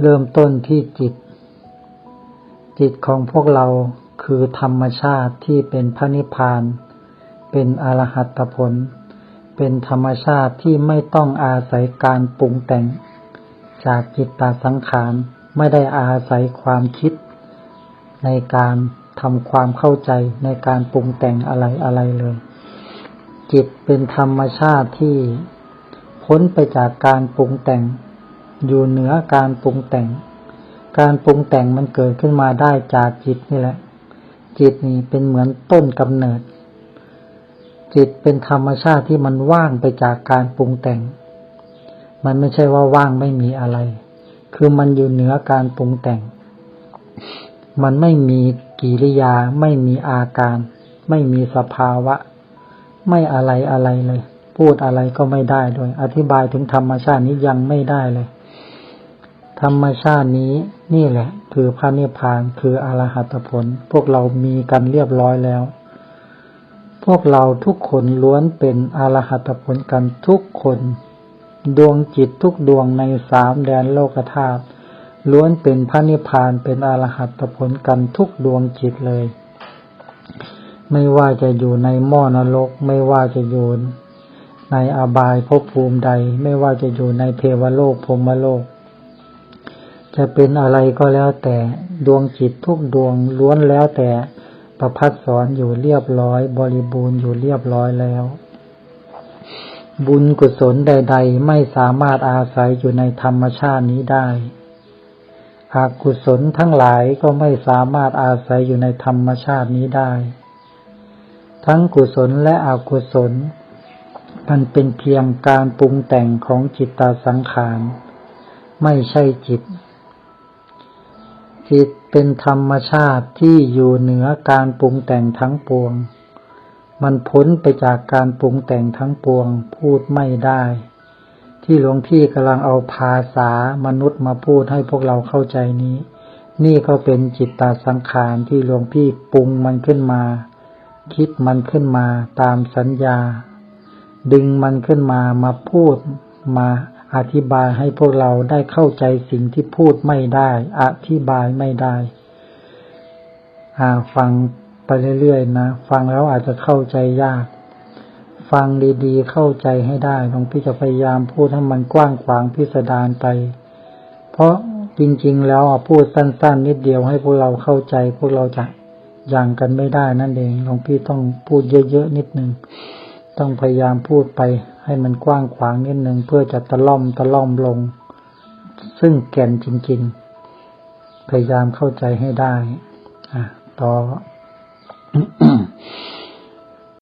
เริ่มต้นที่จิต จิตของพวกเราคือธรรมชาติที่เป็นพระนิพพาน เป็นอรหัตผล เป็นธรรมชาติที่ไม่ต้องอาศัยการปรุงแต่ง จากจิตตาสังขารไม่ได้อาศัยความคิด ในการทำความเข้าใจในการปรุงแต่งอะไรอะไรเลย จิตเป็นธรรมชาติที่พ้นไปจากการปรุงแต่ง อยู่เหนือการปรุงแต่ง การปรุงแต่งมันเกิดขึ้นมาได้จากจิตนี่แหละ จิตนี่เป็นเหมือนต้นกำเนิด จิตเป็นธรรมชาติที่มันว่างไปจากการปรุงแต่ง มันไม่ใช่ว่าว่างไม่มีอะไร คือมันอยู่เหนือการปรุงแต่ง มันไม่มีกิริยา ไม่มีอาการ ไม่มีสภาวะ ไม่อะไรอะไรเลยพูดอะไรก็ไม่ได้ด้วย อธิบายถึงธรรมชาตินี้ยังไม่ได้เลย ธรรมชาตินี้นี่แหละ คือพระนิพพานคืออรหัตผล พวกเรามีกันเรียบร้อยแล้ว พวกเราทุกคนล้วนเป็นอรหัตผลกันทุกคน ดวงจิตทุกดวงในสามแดนโลกธาตุล้วนเป็นพระนิพพานเป็นอรหัตผลกันทุกดวงจิตเลย ไม่ว่าจะอยู่ในหม้อนรก ไม่ว่าจะอยู่ในอบายภพภูมิใด ไม่ว่าจะอยู่ในเทวโลกพรหมโลก จะเป็นอะไรก็แล้วแต่ดวงจิตทุกดวงล้วนแล้วแต่ประพัดสอนอยู่เรียบร้อย บริบูรณ์อยู่เรียบร้อยแล้ว บุญกุศลใด ๆ ไม่สามารถอาศัยอยู่ในธรรมชาตินี้ได้อากุศลทั้งหลายก็ไม่สามารถอาศัยอยู่ในธรรมชาตินี้ได้ ทั้งกุศลและอกุศล มันเป็นเพียงการปรุงแต่งของจิตตาสังขาร ไม่ใช่จิต จิตเป็นธรรมชาติที่อยู่เหนือการปรุงแต่งทั้งปวง มันพ้นไปจากการปรุงแต่งทั้งปวงพูดไม่ได้ ที่หลวงพี่กำลังเอาภาษามนุษย์มาพูดให้พวกเราเข้าใจนี้ นี่ก็เป็นจิตตาสังขารที่หลวงพี่ปรุงมันขึ้นมา คิดมันขึ้นมาตามสัญญา ดึงมันขึ้นมามาพูดมา อธิบายให้พวกเราได้เข้าใจสิ่งที่พูดไม่ได้ อธิบายไม่ได้อ่าฟังไปเรื่อยๆนะ ฟังแล้วอาจจะเข้าใจยาก ฟังดีๆ เข้าใจให้ได้หลวงพี่จะพยายามพูดให้มันกว้างขวางพิสดารไป เพราะจริง ๆ แล้วพูดสั้น ๆ นิดเดียวให้พวกเราเข้าใจ พวกเราจะยังกันไม่ได้นั่นเองหลวงพี่ต้องพูดเยอะๆนิดนึง ต้องพยายามพูดไปให้มันกว้างขวางนิดนึงเพื่อจะตะล่อมตะล่อมลง ซึ่งแก่นจริง ๆ พยายามเข้าใจให้ได้ อะ ต่อ